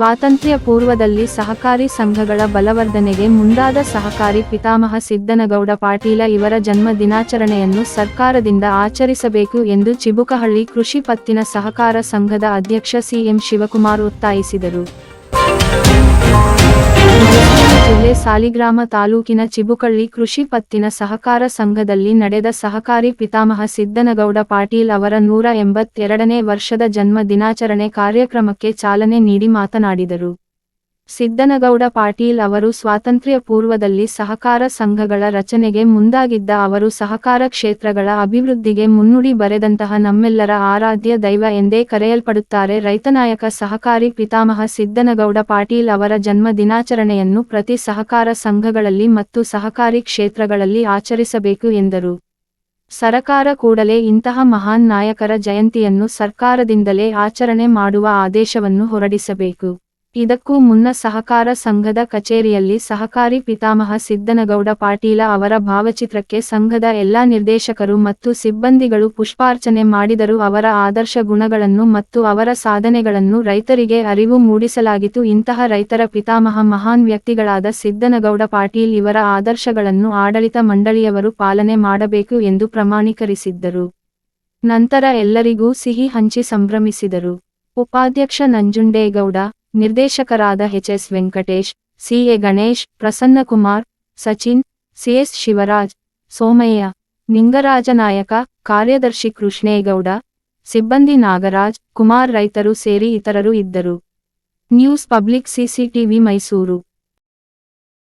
ಸ್ವಾತಂತ್ರ್ಯ ಪೂರ್ವದಲ್ಲಿ ಸಹಕಾರಿ ಸಂಘಗಳ ಬಲವರ್ಧನೆಗೆ ಮುಂದಾದ ಸಹಕಾರಿ ಪಿತಾಮಹ ಸಿದ್ದನಗೌಡ ಪಾಟೀಲ ಇವರ ಜನ್ಮ ದಿನಾಚರಣೆಯನ್ನು ಸರ್ಕಾರದಿಂದ ಆಚರಿಸಬೇಕು ಎಂದು ಚಿಬುಕಹಳ್ಳಿ ಕೃಷಿ ಪತ್ತಿನ ಸಹಕಾರ ಸಂಘದ ಅಧ್ಯಕ್ಷ ಸಿಎಂ ಶಿವಕುಮಾರ್ ಒತ್ತಾಯಿಸಿದರು. ಸಾಲಿಗ್ರಾಮ ತಾಲೂಕಿನ ಚಿಬುಕಳ್ಳಿ ಕೃಷಿ ಪತ್ತಿನ ಸಹಕಾರ ಸಂಘದಲ್ಲಿ ನಡೆದ ಸಹಕಾರಿ ಪಿತಾಮಹ ಸಿದ್ದನಗೌಡ ಪಾಟೀಲ್ ಅವರ ನೂರ ಎಂಬತ್ತೆರಡನೇ ವರ್ಷದ ಜನ್ಮ ದಿನಾಚರಣೆ ಕಾರ್ಯಕ್ರಮಕ್ಕೆ ಚಾಲನೆ ನೀಡಿ ಮಾತನಾಡಿದರು. ಸಿದ್ದನಗೌಡ ಪಾಟೀಲ್ ಅವರು ಸ್ವಾತಂತ್ರ್ಯ ಪೂರ್ವದಲ್ಲಿ ಸಹಕಾರ ಸಂಘಗಳ ರಚನೆಗೆ ಮುಂದಾಗಿದ್ದ ಅವರು ಸಹಕಾರ ಕ್ಷೇತ್ರಗಳ ಅಭಿವೃದ್ಧಿಗೆ ಮುನ್ನುಡಿ ಬರೆದಂತಹ ನಮ್ಮೆಲ್ಲರ ಆರಾಧ್ಯ ದೈವ ಎಂದೇ ಕರೆಯಲ್ಪಡುತ್ತಾರೆ ರೈತನಾಯಕ ಸಹಕಾರಿ ಪಿತಾಮಹ ಸಿದ್ದನಗೌಡ ಪಾಟೀಲ್ ಅವರ ಜನ್ಮ ದಿನಾಚರಣೆಯನ್ನು ಪ್ರತಿ ಸಹಕಾರ ಸಂಘಗಳಲ್ಲಿ ಮತ್ತು ಸಹಕಾರಿ ಕ್ಷೇತ್ರಗಳಲ್ಲಿ ಆಚರಿಸಬೇಕು ಎಂದರು. ಸರಕಾರ ಕೂಡಲೇ ಇಂತಹ ಮಹಾನ್ ನಾಯಕರ ಜಯಂತಿಯನ್ನು ಸರ್ಕಾರದಿಂದಲೇ ಆಚರಣೆ ಮಾಡುವ ಆದೇಶವನ್ನು ಹೊರಡಿಸಬೇಕು. ಇದಕ್ಕೂ ಮುನ್ನ ಸಹಕಾರ ಸಂಘದ ಕಚೇರಿಯಲ್ಲಿ ಸಹಕಾರಿ ಪಿತಾಮಹ ಸಿದ್ದನಗೌಡ ಪಾಟೀಲ ಅವರ ಭಾವಚಿತ್ರಕ್ಕೆ ಸಂಘದ ಎಲ್ಲಾ ನಿರ್ದೇಶಕರು ಮತ್ತು ಸಿಬ್ಬಂದಿಗಳು ಪುಷ್ಪಾರ್ಚನೆ ಮಾಡಿದರು. ಅವರ ಆದರ್ಶ ಗುಣಗಳನ್ನು ಮತ್ತು ಅವರ ಸಾಧನೆಗಳನ್ನು ರೈತರಿಗೆ ಅರಿವು ಮೂಡಿಸಲಾಗಿತು ಇಂತಹ ರೈತರ ಪಿತಾಮಹ ಮಹಾನ್ ವ್ಯಕ್ತಿಗಳಾದ ಸಿದ್ದನಗೌಡ ಪಾಟೀಲ್ ಇವರ ಆದರ್ಶಗಳನ್ನು ಆಡಳಿತ ಮಂಡಳಿಯವರು ಪಾಲನೆ ಮಾಡಬೇಕು ಎಂದು ಪ್ರಮಾಣೀಕರಿಸಿದ್ದರು. ನಂತರ ಎಲ್ಲರಿಗೂ ಸಿಹಿ ಹಂಚಿ ಸಂಭ್ರಮಿಸಿದರು. ಉಪಾಧ್ಯಕ್ಷ ನಂಜುಂಡೇಗೌಡ ನಿರ್ದೇಶಕರಾದ HS Venkatesh CA Ganesh Prasannakumar Sachin CS Shivaraj, Somaiah Ningarajanayaka ಕಾರ್ಯದರ್ಶಿ ಕೃಷ್ಣೇಗೌಡ, ಸಿಬ್ಬಂದಿ ನಾಗರಾಜ್, ಕುಮಾರ್ ರೈತರು ಸೇರಿ ಇತರರು ಇದ್ದರು. News public CCTV Mysuru.